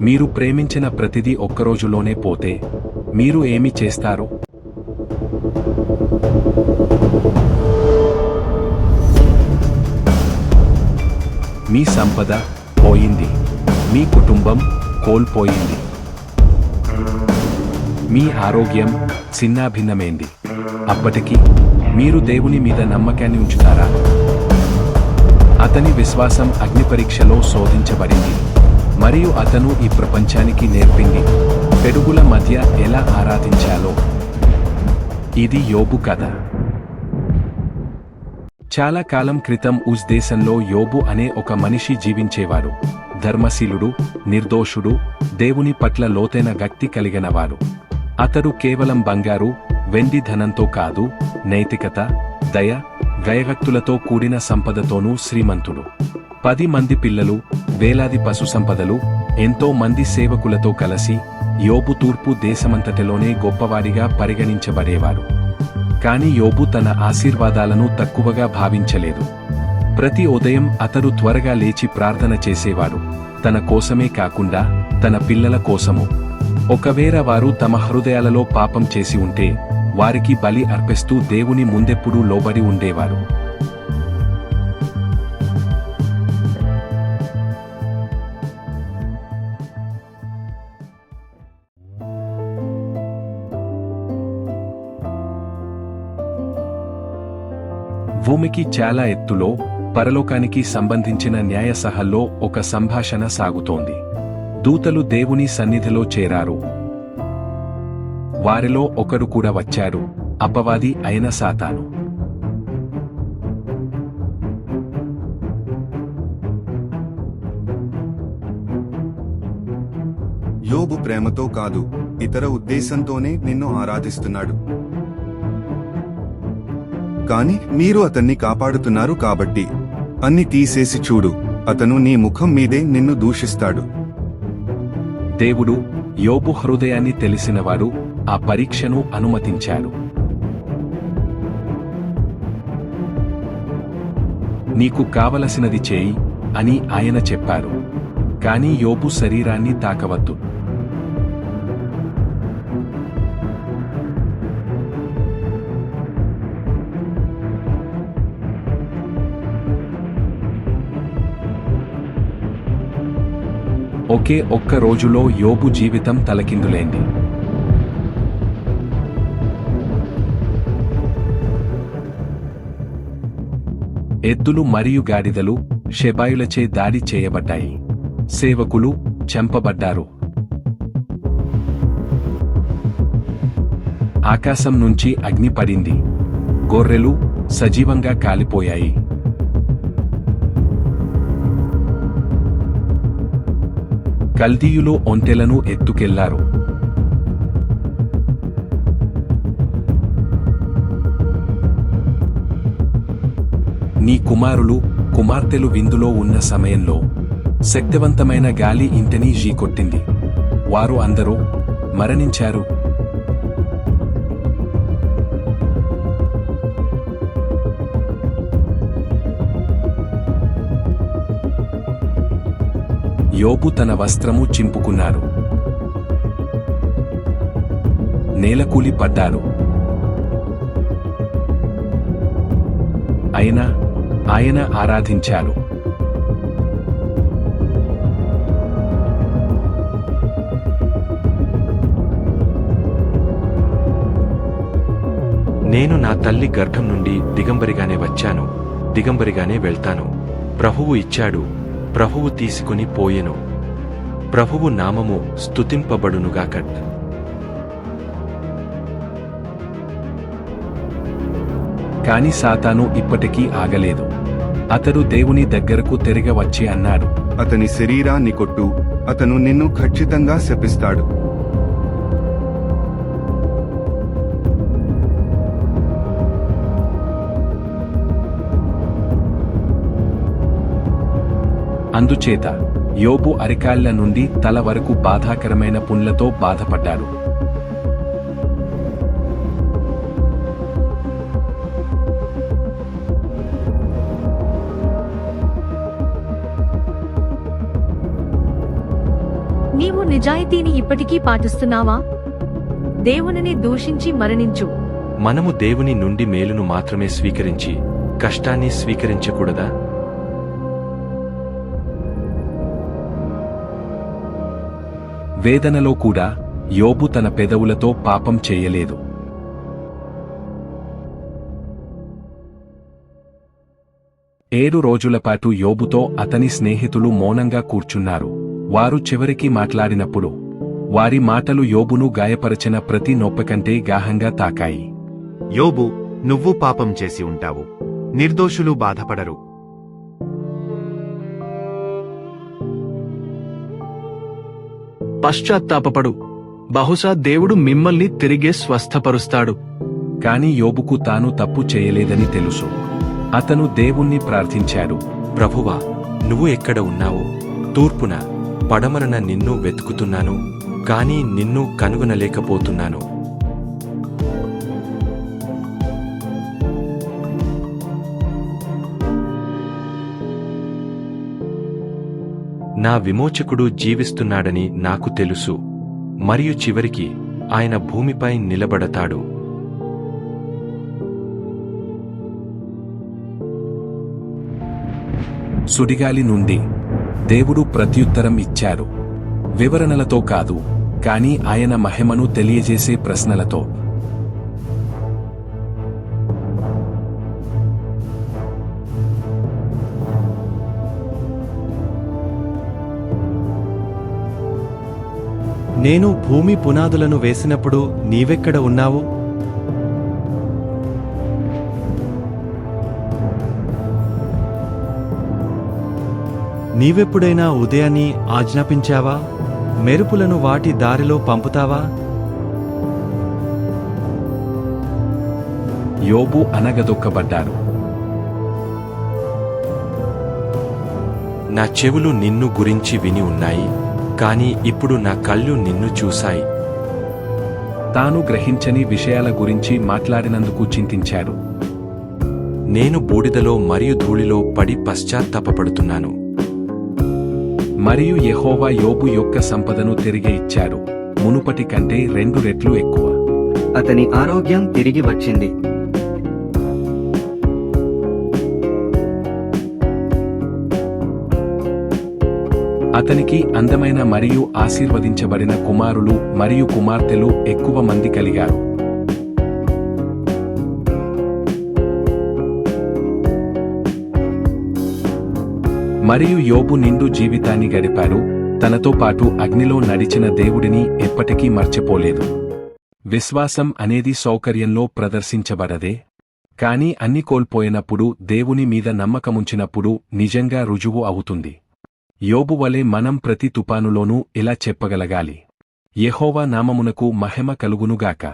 మీరు ప్రేమించిన ప్రతిదీ ఒక్కరోజులోనే పోతే మీరు ఏమి చేస్తారు? మీ సంపద పోయింది. మీ కుటుంబం కోల్పోయింది. మీ ఆరోగ్యం చిన్నాభిన్నమైంది అప్పటికి మీరు దేవుని మీద నమ్మకాన్ని ఉంచుతారా? అతని విశ్వాసం అగ్ని పరీక్షలో శోధించబడింది. మరియు అతను ఈ ప్రపంచానికి నేర్పింది. పెరుగుల మధ్య ఎలా ఆరాధించాలో. ఇది యోబు కథ. చాలా కాలం క్రితం ఉజ్ దేశంలో యోబు అనే ఒక మనిషి జీవించేవారు. ధర్మశీలుడు నిర్దోషుడు దేవుని పట్ల లోతైన వ్యక్తి కలిగినవారు. అతడు కేవలం బంగారు వెండి ధనంతో కాదు నైతికత దయ గయభక్తులతో కూడిన సంపదతోనూ శ్రీమంతుడు. పది మంది పిల్లలు వేలాది పశు సంపదలు ఎంతో మంది సేవకులతో కలిసి యోబు తూర్పు దేశమంతటిలోనే గొప్పవాడిగా పరిగణించబడేవారు. కాని యోబు తన ఆశీర్వాదాలను తక్కువగా భావించలేదు. ప్రతి ఉదయం అతడు త్వరగా లేచి ప్రార్థన చేసేవాడు. తన కోసమే కాకుండా తన పిల్లల కోసము. ఒకవేళ వారు తమ హృదయాలలో పాపం చేసి ఉంటే వారికి బలి అర్పిస్తూ దేవుని ముందెప్పుడూ లోబడి ఉండేవారు. భూమికి చాలా ఎత్తులో పరలోకానికి సంబంధించిన న్యాయ సహల్లో ఒక సంభాషణ సాగుతోంది. దూతలు దేవుని సన్నిధిలో చేరారు. వారిలో ఒకరు కూడా వచ్చారు. అపవాది అయిన సాతాను. యోబు ప్రేమతో కాదు ఇతర ఉద్దేశంతోనే నిన్ను ఆరాధిస్తున్నాడు. కాని మీరు అతన్ని కాపాడుతున్నారు కాబట్టి. అన్ని తీసేసి చూడు. అతను నీ ముఖం మీదే నిన్ను దూషిస్తాడు. దేవుడు యోబు హృదయాన్ని తెలిసినవాడు ఆ పరీక్షను అనుమతించాడు. నీకు కావలసినది చేయి అని ఆయన చెప్పారు. కాని యోబు శరీరాన్ని తాకవద్దు. ఒకే ఒక్క రోజులో యోబు జీవితం తలకిందులైంది. ఎద్దులు మరియు గాడిదలు షెబాయులచే దాడి చేయబడ్డాయి. సేవకులు చంపబడ్డారు. ఆకాశం నుంచి అగ్ని పడింది గొర్రెలు సజీవంగా కాలిపోయాయి. కల్దీయులు ఒంటెలను ఎత్తుకెళ్ళారు. నీ కుమారులు కుమార్తెలు విందులో ఉన్న సమయంలో శక్తివంతమైన గాలి ఇంటిని కొట్టింది వారు అందరూ మరణించారు. యోబు తన వస్త్రము చింపుకున్నారు. నేలకూలి పడ్డారు. అయినా ఆయన ఆరాధించారు. నేను నా తల్లి గర్భం నుండి దిగంబరిగానే వచ్చాను. దిగంబరిగానే వెళ్తాను. ప్రభువు ఇచ్చాడు. ప్రభువు తీసుకుని పోయెను. ప్రభువు నామము స్తుతింపబడునుగాకట్ కాని సాతాను ఇప్పటికీ ఆగలేదు. అతడు దేవుని దగ్గరకు తిరిగి వచ్చి అన్నాడు. అతని శరీరాన్ని కొట్టు అతను నిన్ను ఖచ్చితంగా శపిస్తాడు. అందుచేత యోబు అరికాళ్ళ నుండి తల వరకు బాధాకరమైన పుండ్లతో బాధపడ్డాడు. నీవు నిజాయితీని ఇప్పటికీ పాటిస్తున్నావా? దేవునిని దూషించి మరణించు. మనము దేవుని నుండి మేలును మాత్రమే స్వీకరించి కష్టాన్ని స్వీకరించకూడదా? వేదనలో కూడా యోబు తన పెదవులతో పాపం చేయలేదు. ఏడు రోజులపాటు యోబుతో అతని స్నేహితులు మౌనంగా కూర్చున్నారు. వారు చివరికి మాట్లాడినప్పుడు వారి మాటలు యోబును గాయపరచిన ప్రతి నొప్పకంటే గాహంగా తాకాయి. యోబు నువ్వు పాపం చేసి ఉంటావు. నిర్దోషులు బాధపడరు. పశ్చాత్తాపపడు. బహుశా దేవుడు మిమ్మల్ని తిరిగే స్వస్థపరుస్తాడు. కాని యోబుకు తాను తప్పు చేయలేదని తెలుసు. అతను దేవుణ్ణి ప్రార్థించాడు. ప్రభువా నువ్వు ఎక్కడ ఉన్నావు? తూర్పున పడమరన నిన్ను వెతుకుతున్నాను. కాని నిన్ను కనుగొనలేకపోతున్నాను. నా విమోచకుడు జీవిస్తున్నాడని నాకు తెలుసు. మరియు చివరికి ఆయన భూమిపై నిలబడతాడు. సుడిగాలి నుండి దేవుడు ప్రత్యుత్తరం ఇచ్చారు. వివరణలతో కాదు కానీ ఆయన మహిమను తెలియజేసే ప్రశ్నలతో. నేను భూమి పునాదులను వేసినప్పుడు నీవెక్కడ ఉన్నావు? నీవెప్పుడైనా ఉదయాన్ని ఆజ్ఞాపించావా? మెరుపులను వాటి దారిలో పంపుతావా? యోబు అనగదొక్కబడ్డారు నా చెవులు నిన్ను గురించి విని ఉన్నాయి. కాని ఇప్పుడు నా కళ్ళు నిన్ను చూశాయి. తాను గ్రహించని విషయాల గురించి మాట్లాడినందుకు చింతించాడు. నేను బూడిదలో మరియు ధూళిలో పడి పశ్చాత్తాపపడుతున్నాను. మరియు యెహోవా యోబు యొక్క సంపదను తిరిగి ఇచ్చాడు. మునుపటి కంటే రెండు రెట్లు ఎక్కువ. అతని ఆరోగ్యం తిరిగి వచ్చింది. అతనికి అందమైన మరియు ఆశీర్వదించబడిన కుమారులు మరియు కుమార్తెలు ఎక్కువ మంది కలిగారు. మరియు యోబు నిండు జీవితాన్ని గడిపారు తనతో పాటు అగ్నిలో నడిచిన దేవుడిని ఎప్పటికీ మర్చిపోలేదు. విశ్వాసం అనేది సౌకర్యంలో ప్రదర్శించబడదే. కాని అన్ని కోల్పోయినప్పుడు దేవుని మీద నమ్మకముంచినప్పుడు నిజంగా రుజువు అవుతుంది. యోబు వలె మనం ప్రతి తుపానులోనూ ఇలా చెప్పగలగాలి. యెహోవా నామమునకు మహిమ కలుగునుగాక.